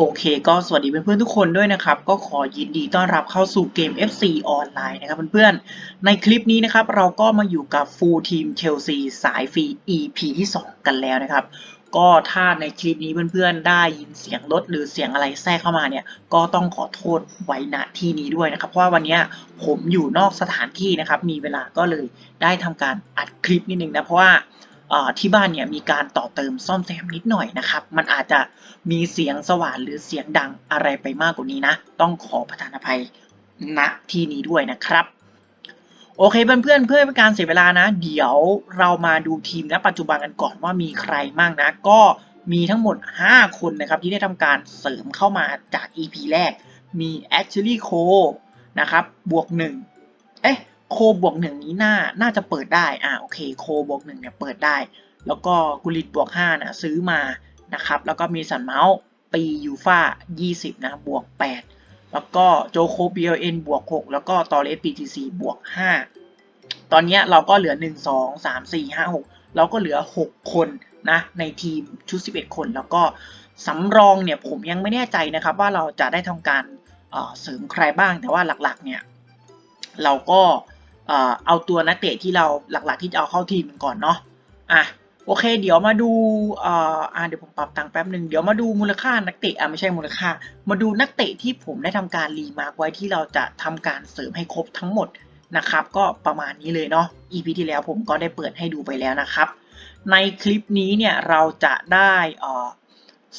โอเคก็สวัสดีเพื่อนๆทุกคนด้วยนะครับ ก็ขอยินดีต้อนรับเข้าสู่เกม FC ออนไลน์นะครับเพื่อนๆ ในคลิปนี้นะครับ เราก็มาอยู่กับฟูลทีมเชลซีสายฟรี EP ที่ 2 กันแล้วนะครับ ก็ถ้าในคลิปนี้เพื่อนๆ ได้ยินเสียงรถหรือเสียงอะไรแทรกเข้ามาเนี่ย ก็ต้องขอโทษไว้ณที่นี้ด้วยนะครับ เพราะว่าวันนี้ผมอยู่นอกสถานที่นะครับ มีเวลาก็เลยได้ทำการอัดคลิปนิดนึงนะเพราะว่า ที่บ้านเนี่ยมีการต่อเติมซ่อมแซมนิดหน่อยนะครับ มันอาจจะมีเสียงสว่านหรือเสียงดังอะไรไปมากกว่านี้นะ ต้องขอประทานอภัยณที่นี้ด้วยนะครับ โอเคเพื่อนๆเพื่อเป็นการเสียเวลานะ เดี๋ยวเรามาดูทีมณปัจจุบันกันก่อนว่ามีใครบ้างนะ ก็มีทั้งหมด 5 คนนะครับที่ได้ทำการเสริมเข้ามาจาก EP แรก มี Actually Co นะครับ บวก 1 โคบวกหนึ่งนี้น่าน่าจะเปิดได้อ่าโอเคโคบวกหนึ่งเนี่ยเปิดได้ แล้วก็กุลิตบวกห้านะซื้อมานะครับแล้วก็มีสันเมาส์ปียูฟ่า20 นะบวก 8 แล้วก็โจโค BLN บวก 6 แล้วก็ตอเลส PTC บวก 5 ตอนนี้เราก็เหลือ 1 2 3 4 5 6 เราก็เหลือ 6 คนนะในทีมชุด 11 คน แล้วก็สำรองเนี่ยผมยังไม่แน่ใจนะครับ ว่าเราจะได้ทำการเอ่อเสริมใครบ้างแต่ว่าหลักๆเนี่ย เราก็เเอาตัวนักเตะที่เราหลักๆที่จะเอาเข้าทีมก่อนเนาะอะโอเค เดี๋ยวมาดูเอ่ออะเดี๋ยวผมปรับตังค์แป๊บหนึ่งเดี๋ยวมาดูมูลค่านักเตะอะไม่ใช่มูลค่า มาดูนักเตะที่ผมได้ทำการรีมาร์กไว้ที่เราจะทำการเสริมให้ครบทั้งหมดนะครับ ก็ประมาณนี้เลยเนาะ EP ที่แล้วผมก็ได้เปิดให้ดูไปแล้วนะครับ ในคลิปนี้เนี่ยเราจะได้เอ่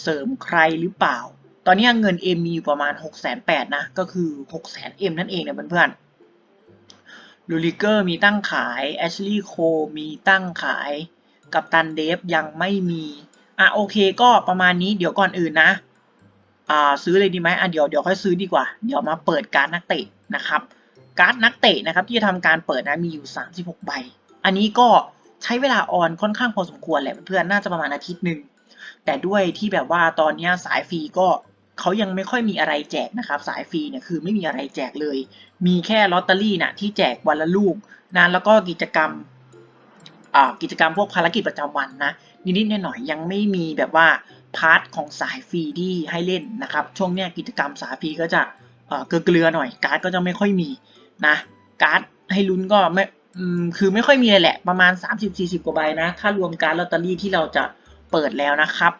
เสริมใครหรือเปล่า ตอนนี้เงิน M มีอยู่ประมาณ6 8 0 0 0นะก็คือ6 0 0 0 0 M นั่นเองนะเพื่อนๆ ลูริเกอร์มีตั้งขายแอชลีย์โคมีตั้งขาย กับตันเดฟยังไม่มีอะโอเคก็ประมาณนี้เดี๋ยวก่อนอื่นนะอ่าซื้อเลยดีไหมอะเดี๋ยวเดี๋ยวค่อยซื้อดีกว่า เดี๋ยวมาเปิดการดนักเตะนะครับการ์ดนักเตะนะครับที่จะทำการเปิดนะมีอยู่ 36 ใบ อันนี้ก็ใช้เวลาออนค่อนข้างพอสมควรแหละเพื่อนๆน่าจะประมาณอาทิตย์หนึ่งแต่ด้วยที่แบบว่าตอนนี้สายฟรีก็ เขายังไม่ค่อยมีอะไรแจกนะครับ สายฟรีเนี่ยคือไม่มีอะไรแจกเลย มีแค่ลอตเตอรี่นะที่แจกวันละลูกนะแล้วก็กิจกรรมอ่ากิจกรรมพวกภารกิจประจำวันนะนิดๆหน่อยๆยังไม่มีแบบว่าพาร์ทของสายฟรีที่ให้เล่นนะครับ ช่วงเนี้ยกิจกรรมสายฟรีก็จะเอ่อเกลือๆหน่อยการ์ดก็จะไม่ค่อยมีนะการ์ดให้ลุ้นก็ไม่คือไม่ค่อยมีเลยแหละประมาณ 30-40 กว่าใบนะ ถ้ารวมการดลอตเตอรี่ที่เราจะเปิดแล้วนะครับ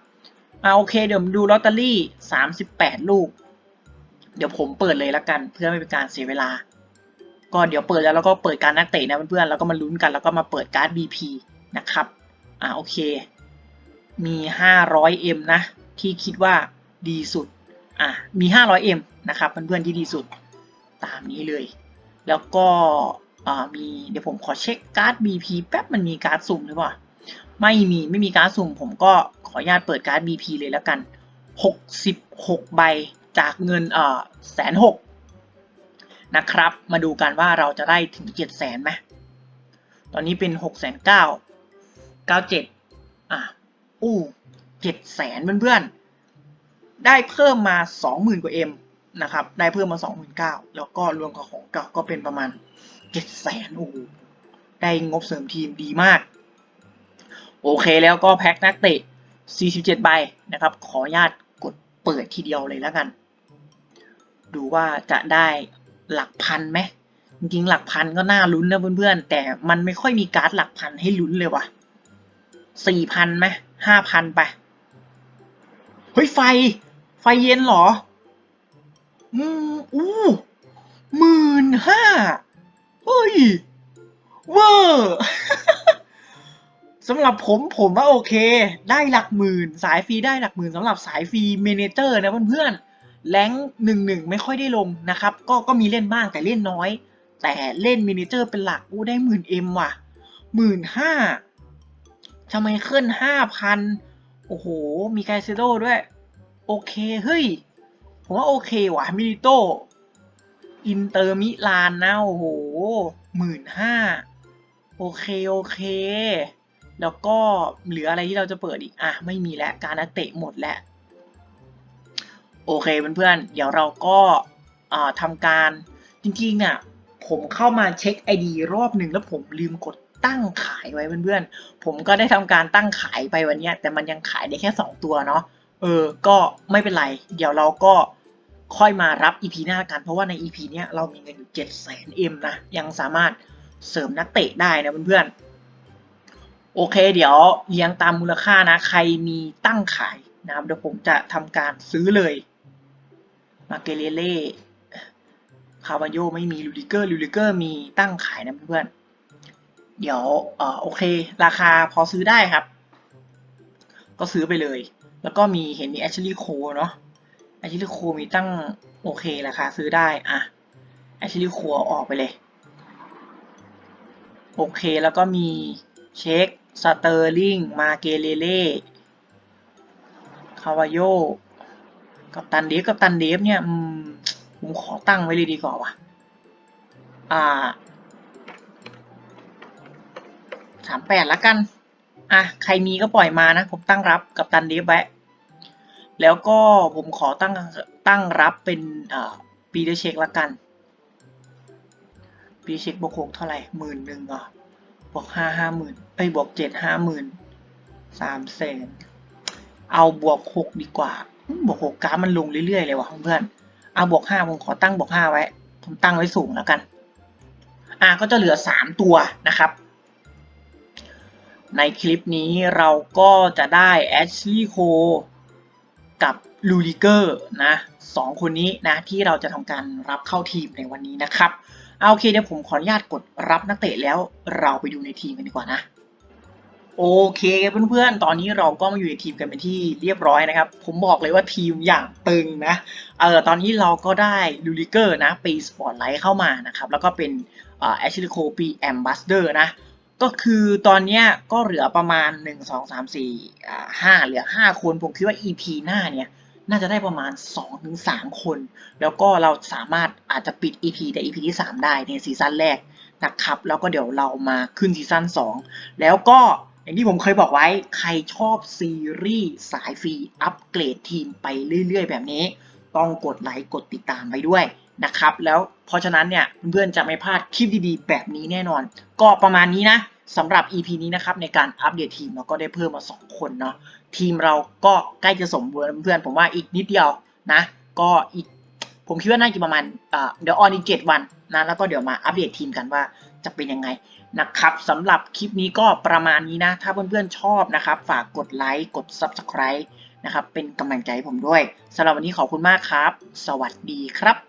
อ่าโอเคเดี๋ยวมดูลอตเตอรี่38ลูก เดี๋ยวผมเปิดเลยละกัน เพื่อไม่เป็นการเสียเวลา ก็เดี๋ยวเปิดแล้วเราก็เปิดการนักเตะนะเพื่อนๆแล้วก็มาลุ้นกันแล้วก็มาเปิดการ์ด BP นะครับ อ่าโอเค มี 500M นะ ที่คิดว่าดีสุด อะมี 500M นะครับเพื่อนๆที่ดีสุดตามนี้เลย แล้วก็อ่ามีเดี๋ยวผมขอเช็คการ์ด BP แป๊บมันมีการ์ดสุ่มหรือเปล่า ไม่มีไม่มีการ์ดสุ่มผมก็ ขออนุญาตเปิดการ์ด BP เลยแล้วกัน 66 ใบจากเงินเอ่อแสนหกนะครับ มาดูกันว่าเราจะได้ถึง7 0 0 0 0นไหมตอนนี้เป็น6 9 0 0 0 97อะอู้7 0 0 0 0เพื่อนๆ ได้เพิ่มมา20,000กว่า M นะครับ ได้เพิ่มมา29,000แล้วก็รวมกับของเก่าก็เป็นประมาณ7 0 0 0 0โอ้โหได้งบเสริมทีมดีมาก โอเคแล้วก็แพ็คนักเตะ 47 ใบนะครับ ขออนุญาตกดเปิดทีเดียวเลยแล้วกัน ดูว่าจะได้หลักพันไหมจริงๆหลักพันก็น่าลุ้นนะเพื่อนๆ แต่มันไม่ค่อยมีการ์ดหลักพันให้ลุ้นเลยว่ะสี่พันไหมห้าพันไป เฮ้ยไฟ ไฟเย็นเหรอ อืมอู้หมื่นห้าเฮ้ย เวอร์ สำหรับผมผมว่าโอเค ได้หลักหมื่น สายฟรีได้หลักหมื่นสำหรับสายฟรีเมเนเจอร์นะเพื่อนๆแรงหนึ่งหนึ่งไม่ค่อยได้ลงนะครับ ก็ก็มีเล่นบ้างแต่เล่นน้อย แต่เล่นเมเนเจอร์เป็นหลักอู้ได้หมื่นเอ็มว่ะหมื่นห้าทำไมขึ้นห้าพันโอ้โห มีไกเซโดด้วย โอเค เฮ้ย ผมว่าโอเคว่ะมิลิโต อินเตอร์มิลานนะ โอ้โหหมื่นห้าโอเค โอเค แล้วก็เหลืออะไรที่เราจะเปิดอีกอะไม่มีแล้วการนักเตะหมดแล้วโอเคเพื่อนๆเดี๋ยวเราก็ทำการจริงๆเนี่ยผมเข้ามาเช็ค ID รอบหนึ่งแล้วผมลืมกดตั้งขายไว้เพื่อนๆ ผมก็ได้ทำการตั้งขายไปวันนี้แต่มันยังขายได้แค่ 2 ตัวเนาะเออ ก็ไม่เป็นไร เดี๋ยวเราก็ค่อยมารับ EP หน้ากัน เพราะว่าใน EP เนี้ยเรามีเงินอยู่7 0 0 0 0 0 M นะ ยังสามารถเสริมนักเตะได้นะเพื่อนๆ โอเค เดี๋ยวเลี้ยงตามมูลค่านะ ใครมีตั้งขายนะครับเดี๋ยวผมจะทำการซื้อเลย มาเกเรเล่คาบาโยไม่มีลูดิเกอร์ลูดิเกอร์มีตั้งขายนะเพื่อนเดี๋ยวเอ่อโอเค ราคาพอซื้อได้ครับ ก็ซื้อไปเลย แล้วก็มีเห็นมีแอชลีโคเนาะแอชลีโคมีตั้งโอเค ราคาซื้อได้อะแอชลีโคออกไปเลย โอเคแล้วก็มี เช็คสเตอร์ลิง มาเกเลเล่คาวาโยกับตันเดฟกับตันเดฟเนี่ยผมขอตั้งไว้เลยดีกว่าว่ะ อ่าสามแปดละกัน อะ ใครมีก็ปล่อยมานะ ผมตั้งรับกับตันเดฟไว้แล้วก็ผมขอตั้งตั้งรับเป็นอ่าปีเดเช็คละกัน ปีเช็คบวกหกเท่าไหร่หมื่นหนึ่งอะ บวกห้าห้าหมื่นเอ้ยบวกเจ็ดห้าหมื่นสามแสนเอาบวกหกดีกว่า บวกหกกราฟมันลงเรื่อยๆเลยว่ะเพื่อนเอาบวกห้าผมขอตั้งบวกห้าไว้ ผมตั้งไว้สูงแล้วกัน อะก็จะเหลือสามตัวนะครับ ในคลิปนี้เราก็จะได้แอชลีย์โคกับลูริเกอร์นะสองคนนี้นะที่เราจะทำการรับเข้าทีมในวันนี้นะครับ เอาโอเคเดี๋ยวผมขออนุญาตกดรับนักเตะแล้วเราไปดูในทีมกันดีกว่านะโอเคเพื่อนๆ ตอนนี้เราก็มาอยู่ในทีมกันเป็นที่เรียบร้อยนะครับ ผมบอกเลยว่าทีมอย่างตึงนะ เออตอนนี้เราก็ได้ลูริเกอร์นะปีสปอร์ตไลท์เข้ามานะครับ แล้วก็เป็นแอชลีย์โคปีแอมบัสเดอร์นะ ก็คือตอนนี้ก็เหลือประมาณ 1 2 3 4อ่า5เหลือ 5 คน ผมคิดว่า EP หน้าเนี่ย น่าจะได้ประมาณ 2-3 คน แล้วก็เราสามารถอาจจะปิด EP แต่ EP ที่ 3 ได้ในซีซั่นแรกนะครับ แล้วก็เดี๋ยวเรามาขึ้นซีซั่น2 แล้วก็อย่างที่ผมเคยบอกไว้ใครชอบซีรีส์สายฟรีอัปเกรดทีมไปเรื่อย ๆ แบบนี้ ต้องกดไลค์กดติดตามไปด้วยนะครับ แล้วเพราะฉะนั้นเนี่ยเพื่อนๆจะไม่พลาดคลิปดีๆ แบบนี้แน่นอน ก็ประมาณนี้นะ สำหรับ EP นี้นะครับในการอัปเดตทีมเราก็ได้เพิ่มมา 2 คนเนาะทีมเราก็ใกล้จะสมบูรณ์เพื่อนผมว่าอีกนิดเดียวนะ ก็อีกผมคิดว่าน่าจะประมาณเดี๋ยวออนอีกเจ็ดวันนะแล้วก็เดี๋ยวมาอัปเดตทีมกันว่าจะเป็นยังไงนะครับสำหรับคลิปนี้ก็ประมาณนี้นะ ถ้าเพื่อนๆชอบนะครับ ฝากกดไลค์กด Subscribe นะครับเป็นกำลังใจให้ผมด้วยสำหรับวันนี้ขอบคุณมากครับ สวัสดีครับ